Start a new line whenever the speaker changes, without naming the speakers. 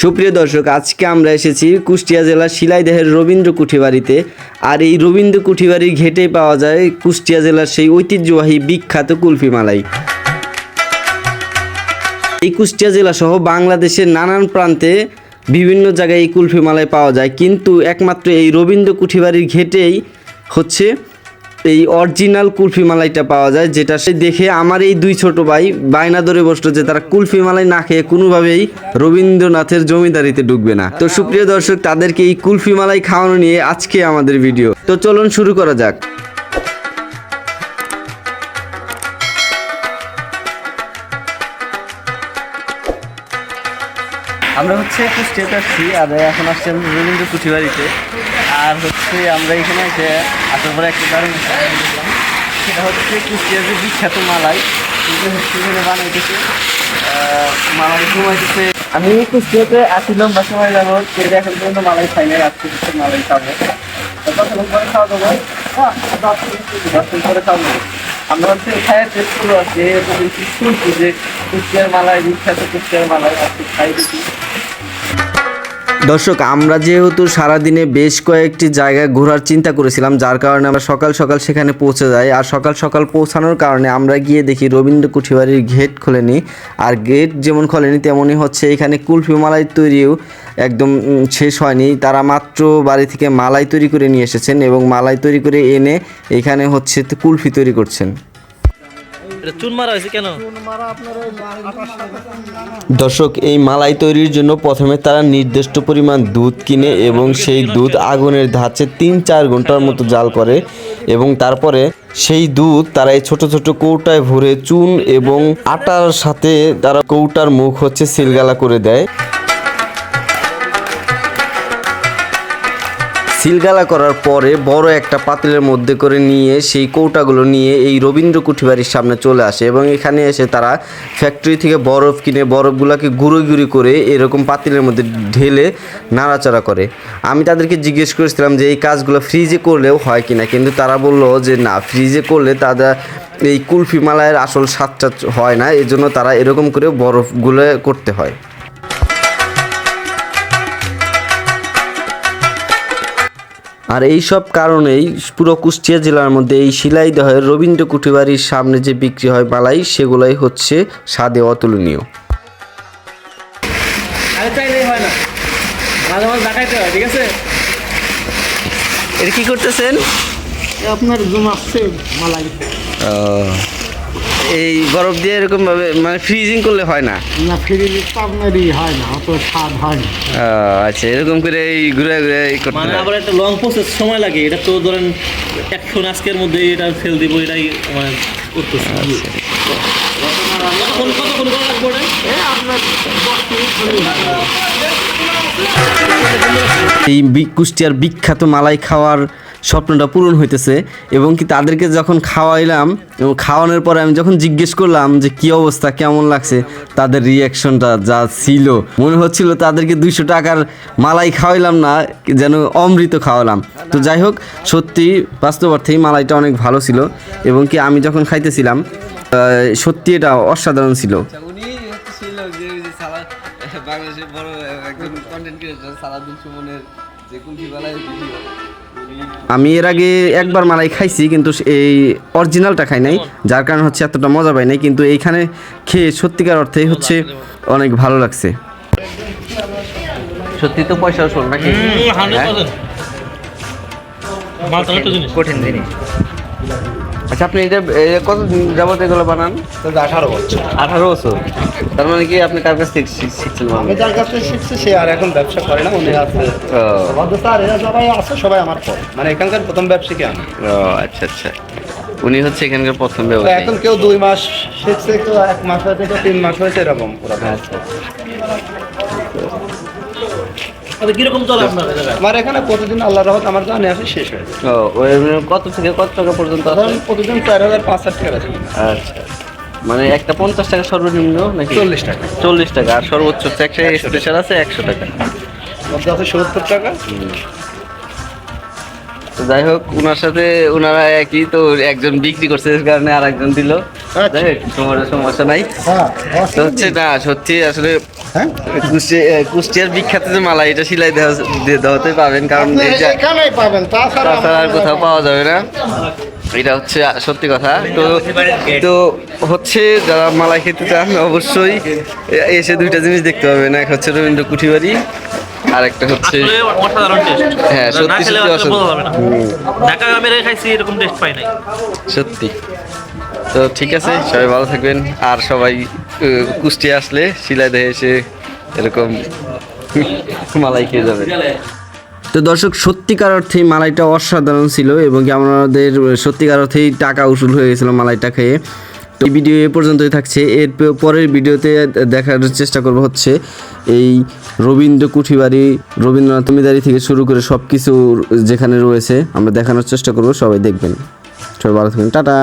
সুপ্রিয় দর্শক, আজকে আমরা এসেছি কুষ্টিয়া জেলার শিলাইদহের রবীন্দ্র কুঠিবাড়িতে। আর এই রবীন্দ্র কুঠিবাড়ির ঘেটেই পাওয়া যায় কুষ্টিয়া জেলার সেই ঐতিহ্যবাহী বিখ্যাত কুলফি মালাই এই কুষ্টিয়া জেলা সহ বাংলাদেশের নানান প্রান্তে বিভিন্ন জায়গায় এই কুলফি মালাই পাওয়া যায়। কিন্তু একমাত্র এই রবীন্দ্র কুঠিবাড়ির ঘেটেই হচ্ছে এই অরিজিনাল কুলফি মালাইটা পাওয়া যায়, যেটা সে দেখে আমার এই দুই ছোট ভাই বায়না ধরে বসল যে তারা কুলফি মালাই না খেয়ে কোনোভাবেই রবীন্দ্রনাথের জমিদারিতে ঢুকবে না। তো সুপ্রিয় দর্শক, তাদেরকে এই কুলফি মালাই খাওয়ানো নিয়ে আজকে আমাদের ভিডিও তো চলুন শুরু করা যাক। আমরা হচ্ছে কুষ্টিয়াতে আসছি আর এখন আসছি আমি রবীন্দ্র কুঠিবাড়িতে আর হচ্ছে আমরা এখানে এসে আসার পরে একটা দেখলাম। সেটা হচ্ছে কুষ্টিয়ার যে বিখ্যাত মালাই এখানে বানাইতেছে মালাই ঘুমাইতেছে। আমি কুষ্টিয়াতে আসছিলাম বা সময় যাব সেটা এখন পর্যন্ত মালাই খাই নাই হচ্ছে মালাই খাব। পরে খাওয়া দাবো খাওয়া আমরা হচ্ছে খায় টেস্ট করব আজকে এরকম শুনছি যে কুষ্টিয়ার মালাই, বিখ্যাত কুষ্টিয়ার মালাই, আজকে খাই দেখি দর্শক, আমরা যেহেতু সারাদিনে বেশ কয়েকটি জায়গায় ঘোরার চিন্তা করেছিলাম, যার কারণে আমরা সকাল সকাল সেখানে পৌঁছে যাই। আর সকাল সকাল পৌঁছানোর কারণে আমরা গিয়ে দেখি রবীন্দ্র কুঠিবাড়ির গেট খোলেনি। আর গেট যেমন খোলেনি, তেমনই হচ্ছে এখানে কুলফি মালাই তৈরিও একদম শেষ হয়নি। তারা মাত্র বাড়ি থেকে মালাই তৈরি করে নিয়ে এসেছেন এবং মালাই তৈরি করে এনে এখানে হচ্ছে কুলফি তৈরি করছেন। দর্শক, এই মালাই তৈরির জন্য প্রথমে তারা নির্দিষ্ট পরিমাণ দুধ কিনে এবং সেই দুধ আগুনের ধাঁচে তিন চার ঘণ্টার মতো জাল করে এবং তারপরে সেই দুধ তারা এই ছোট ছোট কৌটায় ভরে চুন এবং আটার সাথে তারা কৌটার মুখ হচ্ছে সিলগালা করে দেয়। সিলগালা করার পরে বড় একটা পাতিলের মধ্যে করে নিয়ে সেই কৌটাগুলো নিয়ে এই রবীন্দ্র কুঠিবাড়ির সামনে চলে আসে এবং এখানে এসে তারা ফ্যাক্টরি থেকে বরফ কিনে বরফগুলোকে গুঁড়ো গুঁড়ি করে এরকম পাতিলের মধ্যে ঢেলে নাড়াচাড়া করে। আমি তাদেরকে জিজ্ঞেস করেছিলাম যে এই কাজগুলো ফ্রিজে করলেও হয় কিনা, কিন্তু তারা বলল যে না ফ্রিজে করলে তারা এই কুলফি মালাইয়ের আসল স্বাদটা হয় না, এজন্য তারা এরকম করে বরফগুলো করতে হয়। আর এই সব কারণেই পুরো কুষ্টিয়া জেলার মধ্যে এই শিলাইদহের রবীন্দ্র কুঠিবাড়ির সামনে যে বিক্রি হয় মালাই সেগুলাই হচ্ছে স্বাদে অতুলনীয়।
আরে হয় না। মাঝে মাঝে দেখাইতে হয় ঠিক আছে?
এটা কি করতেছেন?
আপনার জমাচ্ছে মালাই।
এই বরফ দিয়ে এরকম ভাবে মানে ফ্রিজিং করলে হয় না?
না আপনারই হয় না অত স্বাদ হয় না।
আচ্ছা এরকম করে এই ঘুরে ঘুরে এই করতে
মানে আবার একটা লং প্রসেস সময় লাগে এটা তো ধরেন একশো আজকের মধ্যে এটা ফেল দিব এটাই মানে করতেছে। কতক্ষণ কতক্ষণ করা লাগবে ওটা?
এই কুষ্টিয়ার বিখ্যাত মালাই খাওয়ার স্বপ্নটা পূরণ হইতেছে এবং কি তাদেরকে যখন খাওয়াইলাম এবং খাওয়ানোর পরে আমি যখন জিজ্ঞেস করলাম যে কি অবস্থা, কেমন লাগছে, তাদের রিয়াকশনটা যা ছিল, মনে হচ্ছিল তাদেরকে দুইশো টাকার মালাই খাওয়াইলাম না, যেন অমৃত খাওয়ালাম। তো যাই হোক, সত্যি বাস্তব অর্থেই মালাইটা অনেক ভালো ছিল এবং কি আমি যখন খাইতেছিলাম সত্যি এটা অসাধারণ ছিল।
বাংলাদেশের বড় একজন কন্টেন্ট ক্রিয়েটর সালাদিন সুমনের যে কুলফি বেলায় ভিডিও
আমি এর আগে একবার মালাই খাইছি কিন্তু এই অরিজিনালটা খাই নাই। যার কারণে হচ্ছে এতটা মজা পাই নাই কিন্তু এইখানে খেয়ে সত্যিকার অর্থে হচ্ছে অনেক ভালো লাগছে। সত্যি তো পয়সা আসল নাকি?
জিনিস।
কঠিন জিনিস। আচ্ছা আপনি এটা কত যাবত এগুলো বানান?
আঠারো বছর।
আঠারো বছর? তার মানে কি আপনি কার কাছ থেকে শিখ- শিখছেন
আমি? যার কাছ থেকে শিখছি সে আর এখন ব্যবসা করে না উনি আছে। আর এরা সবাই আছে সবাই আমার পর। মানে এখানকার প্রথম ব্যবসায়ী আমি।
ও আচ্ছা আচ্ছা। উনি হচ্ছে এখানকার প্রথম
তো
ব্যবসায়ী।
এখন কেউ দুই মাস শিখছে কেউ এক মাস হয়েছে কেউ তিন মাস হয়েছে এরকম পুরো
আচ্ছা
আরে কীরকম চলে আপনার
আমার এখানে প্রতিদিন আল্লাহ রহমত আমার জানে আসে শেষ হয়েছে
ও ওই কত থেকে কত টাকা পর্যন্ত
প্রতিদিন চার হাজার পাঁচ হাজার টাকা আছে।
আচ্ছা মানে একটা পঞ্চাশ টাকা সর্বনিম্ন নাকি?
চল্লিশ টাকা।
চল্লিশ টাকা আর সর্বোচ্চ স্পেশাল আছে একশো টাকা।
আছে সত্তর টাকা।
তো যাই হোক ওনার সাথে ওনারা একই তো একজন বিক্রি করছে এর কারণে আর একজন দিল। যাই হোক, সমস্যা সমস্যা নাই।
হ্যাঁ
তো হচ্ছে না সত্যি আসলে
হ্যাঁ?
কুষ্টিয়ার বিখ্যাত যে মালা এটা সিলাই দেওয়াতে পাবেন কারণ
তাছাড়া
আর কোথাও পাওয়া যাবে না। এটা হচ্ছে সত্যি কথা। তো তো হচ্ছে যারা মালাই খেতে চান অবশ্যই এসে দুইটা জিনিস দেখতে পাবেন। এক হচ্ছে রবীন্দ্র কুঠিবাড়ি আর একটা হচ্ছে
অসাধারণ টেস্ট
হ্যাঁ, সত্যি সত্যি অসাধারণ।
ঢাকা গ্রামের খাইছি এরকম টেস্ট পাই নাই।
সত্যি। তো ঠিক আছে সবাই ভালো থাকবেন। আর সবাই কুষ্টিয়া আসলে শিলাই দেহে এসে এরকম মালাই খেয়ে যাবে। তো দর্শক সত্যিকার অর্থেই মালাইটা অসাধারণ ছিল এবং আমাদের সত্যিকার অর্থেই টাকা উসুল হয়ে গেছিল মালাইটা খেয়ে। তো এই ভিডিও এ পর্যন্তই থাকছে। এর পরের ভিডিওতে দেখার চেষ্টা করব হচ্ছে এই রবীন্দ্র কুঠিবাড়ি, রবীন্দ্রনাথ মিদারি থেকে শুরু করে সব কিছু যেখানে রয়েছে আমরা দেখানোর চেষ্টা করব। সবাই দেখবেন। সবাই ভালো থাকবেন। টাটা!